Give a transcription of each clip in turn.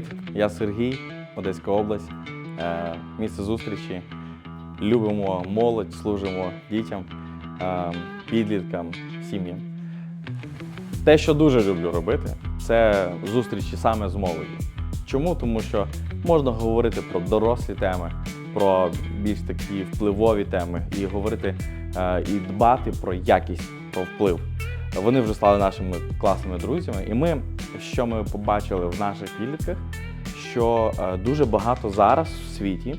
Привіт, я Сергій, Одеська область, е, місце зустрічі. Любимо молодь, служимо дітям, е, підліткам, сім'ям. Те, що дуже люблю робити, це зустрічі саме з молоддю. Чому? Тому що можна говорити про дорослі теми, про більш такі впливові теми, і говорити е, і дбати про якість, про вплив. Вони вже стали нашими класними друзями, і ми, що ми побачили в наших підлітках, що е, дуже багато зараз в світі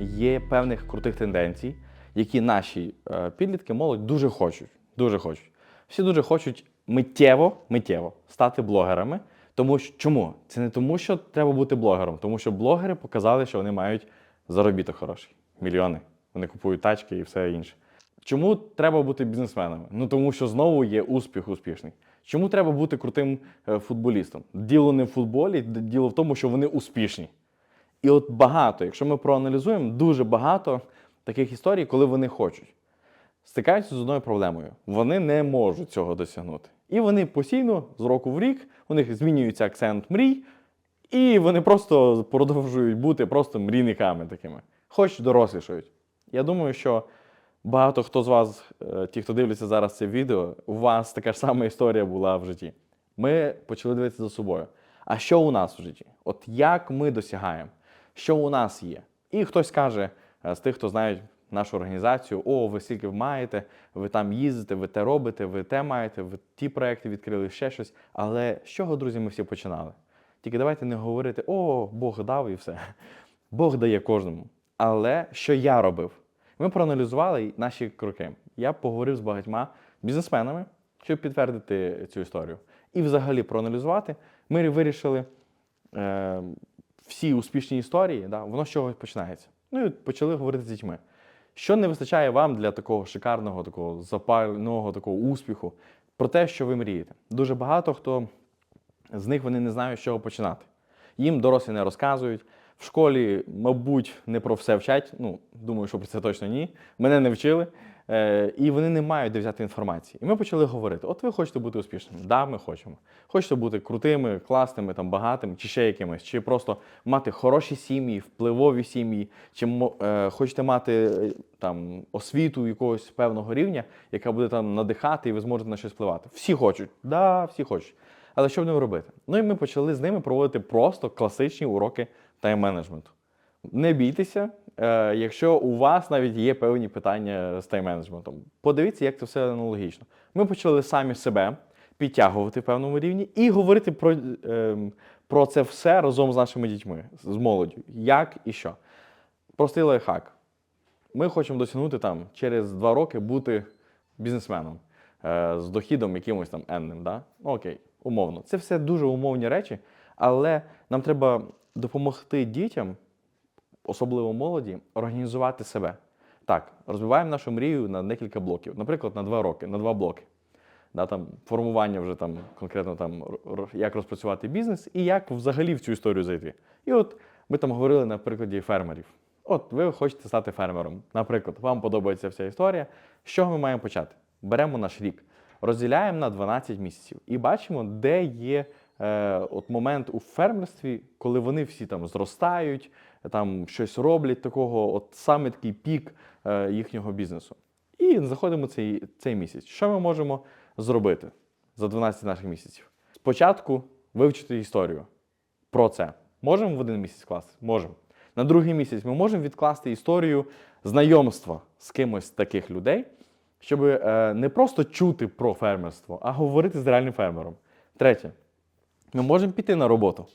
є певних крутих тенденцій, які наші е, підлітки, молодь дуже хочуть. Дуже хочуть. Всі дуже хочуть миттєво, миттєво стати блогерами. Тому що чому? Це не тому, що треба бути блогером, тому що блогери показали, що вони мають заробіток хороший, мільйони. Вони купують тачки і все інше. Чому треба бути бізнесменами? Ну тому що знову є успіх успішний. Чому треба бути крутим е, футболістом? Діло не в футболі, діло в тому, що вони успішні. І от багато, якщо ми проаналізуємо, дуже багато таких історій, коли вони хочуть, стикаються з одною проблемою. Вони не можуть цього досягнути. І вони постійно з року в рік у них змінюється акцент мрій, і вони просто продовжують бути просто мрійниками такими, хоч дорослішають. Я думаю, що багато хто з вас, е, ті, хто дивляться зараз це відео, у вас така ж сама історія була в житті. Ми почали дивитися за собою. А що у нас в житті? От як ми досягаємо? Що у нас є? І хтось каже е, з тих, хто знають нашу організацію: о, ви стільки маєте, ви там їздите, ви те робите, ви те маєте, ви ті проекти відкрили, ще щось. Але з чого, друзі, ми всі починали? Тільки давайте не говорити, о, Бог дав і все. Бог дає кожному. Але що я робив? Ми проаналізували наші кроки. Я поговорив з багатьма бізнесменами, щоб підтвердити цю історію. І взагалі проаналізувати. Ми вирішили е, всі успішні історії, да, воно з чогось починається. Ну і почали говорити з дітьми. Що не вистачає вам для такого шикарного, такого запального, такого успіху, про те, що ви мрієте? Дуже багато хто з них вони не знають, з чого починати. Їм дорослі не розказують. В школі, мабуть, не про все вчать. Ну, думаю, що про це точно ні. Мене не вчили. Е, і вони не мають де взяти інформації. І ми почали говорити: от ви хочете бути успішними? Да, ми хочемо. Хочете бути крутими, класними, там, багатими, чи ще якимось, чи просто мати хороші сім'ї, впливові сім'ї, чи е, хочете мати е, там освіту якогось певного рівня, яка буде там надихати, і ви зможете на щось впливати. Всі хочуть, да, всі хочуть. Але що будемо робити? Ну і ми почали з ними проводити просто класичні уроки тайм-менеджменту. Не бійтеся, е, якщо у вас навіть є певні питання з тайм-менеджментом. Подивіться, як це все аналогічно. Ми почали самі себе підтягувати в певному рівні і говорити про, е, про це все разом з нашими дітьми, з молоддю. Як і що. Простий лайфхак. Ми хочемо досягнути там через два роки бути бізнесменом е, з дохідом якимось там енним. Да? Ну, окей, умовно. Це все дуже умовні речі, але нам треба допомогти дітям, особливо молоді, організувати себе. Так, розвиваємо нашу мрію на декілька блоків, наприклад, на два роки, на два блоки. Да, там, формування вже там конкретно там, як розпрацювати бізнес і як взагалі в цю історію зайти. І от ми там говорили на прикладі фермерів. От ви хочете стати фермером. Наприклад, вам подобається вся історія. З чого ми маємо почати? Беремо наш рік, розділяємо на 12 місяців і бачимо, де є е, от момент у фермерстві, коли вони всі там зростають, там щось роблять такого, от саме такий пік е, їхнього бізнесу. І заходимо цей, цей місяць. Що ми можемо зробити за 12 наших місяців? Спочатку вивчити історію про це. Можемо в один місяць класти? Можемо. На другий місяць ми можемо відкласти історію знайомства з кимось з таких людей, щоб е, не просто чути про фермерство, а говорити з реальним фермером. Третє, ми можемо піти на роботу.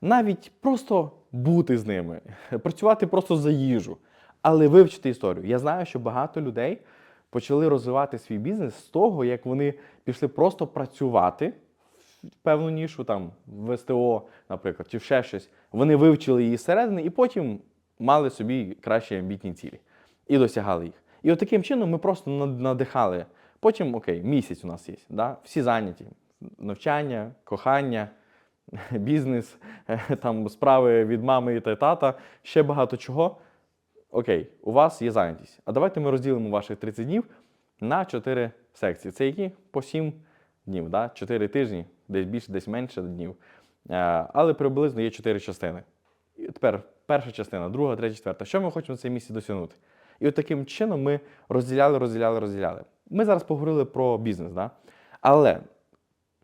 Навіть просто бути з ними, працювати просто за їжу, але вивчити історію. Я знаю, що багато людей почали розвивати свій бізнес з того, як вони пішли просто працювати в певну нішу, там в СТО, наприклад, чи ще щось. Вони вивчили її зсередини і потім мали собі кращі амбітні цілі і досягали їх. І от таким чином ми просто над- надихали. Потім, окей, місяць у нас є, да? всі зайняті. Навчання, кохання, бізнес, там справи від мами та тата, ще багато чого. Окей, у вас є зайнятість. А давайте ми розділимо ваших 30 днів на 4 секції. Це які? По 7 днів, да? 4 тижні, десь більше, десь менше днів. Е, але приблизно є чотири частини. І тепер перша частина, друга, третя, четверта. Що ми хочемо в цій місці досягнути? І от таким чином ми розділяли, розділяли, розділяли. Ми зараз поговорили про бізнес, да? але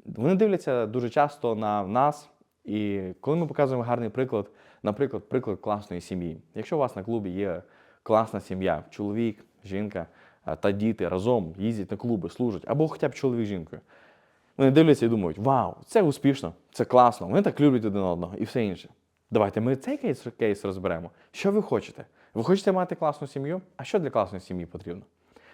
вони дивляться дуже часто на нас, і коли ми показуємо гарний приклад, наприклад, приклад класної сім'ї. Якщо у вас на клубі є класна сім'я, чоловік, жінка та діти разом їздять на клуби, служать, або хоча б чоловік з жінкою. Вони дивляться і думають, вау, це успішно, це класно, вони так люблять один одного і все інше. Давайте ми цей кейс, кейс розберемо. Що ви хочете? Ви хочете мати класну сім'ю? А що для класної сім'ї потрібно?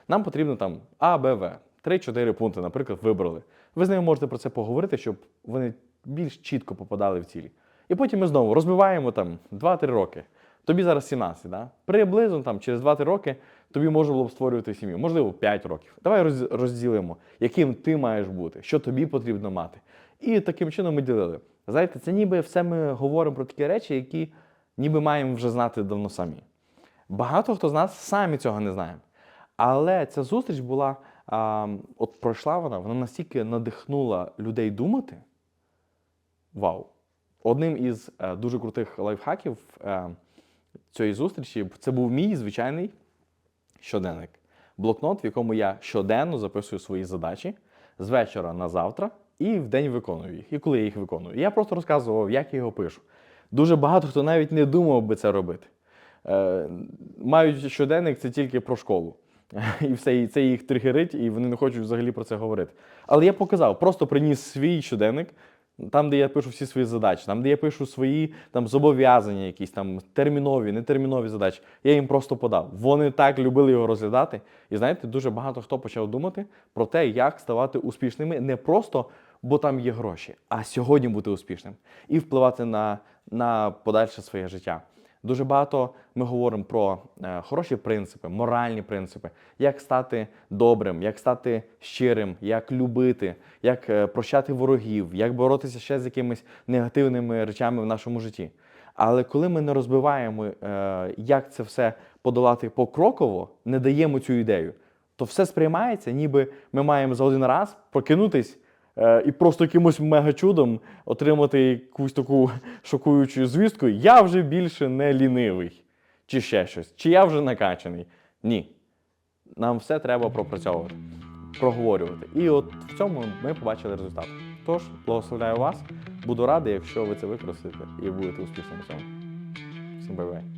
Нам потрібно там А, Б, В. Три-чотири пункти, наприклад, вибрали. Ви з ними можете про це поговорити, щоб вони більш чітко попадали в цілі. І потім ми знову розбиваємо там 2-3 роки. Тобі зараз 17, да? приблизно там, через 2-3 роки тобі можна було б створювати сім'ю, можливо, 5 років. Давай розділимо, яким ти маєш бути, що тобі потрібно мати. І таким чином ми ділили. Знаєте, це ніби все ми говоримо про такі речі, які ніби маємо вже знати давно самі. Багато хто з нас самі цього не знаємо. Але ця зустріч була, а, от пройшла вона, вона настільки надихнула людей думати. Вау! Одним із е, дуже крутих лайфхаків е, цієї зустрічі це був мій звичайний щоденник. Блокнот, в якому я щоденно записую свої задачі з вечора на завтра і в день виконую їх. І коли я їх виконую. Я просто розказував, як я його пишу. Дуже багато хто навіть не думав би це робити. Е, мають щоденник це тільки про школу. І все, і це їх тригерить, і вони не хочуть взагалі про це говорити. Але я показав, просто приніс свій щоденник, там, де я пишу всі свої задачі, там, де я пишу свої там, зобов'язання, якісь там термінові, нетермінові задачі. Я їм просто подав. Вони так любили його розглядати. І знаєте, дуже багато хто почав думати про те, як ставати успішними не просто, бо там є гроші, а сьогодні бути успішним і впливати на, на подальше своє життя. Дуже багато ми говоримо про е, хороші принципи, моральні принципи, як стати добрим, як стати щирим, як любити, як е, прощати ворогів, як боротися ще з якимись негативними речами в нашому житті. Але коли ми не розбиваємо, е, як це все подолати покроково, не даємо цю ідею, то все сприймається, ніби ми маємо за один раз прокинутись і просто якимось мега-чудом отримати якусь таку шокуючу звістку, я вже більше не лінивий, чи ще щось, чи я вже накачаний. Ні. Нам все треба пропрацьовувати, проговорювати. І от в цьому ми побачили результат. Тож, благословляю вас. Буду радий, якщо ви це використаєте і будете успішними в цьому. Всім бай-бай.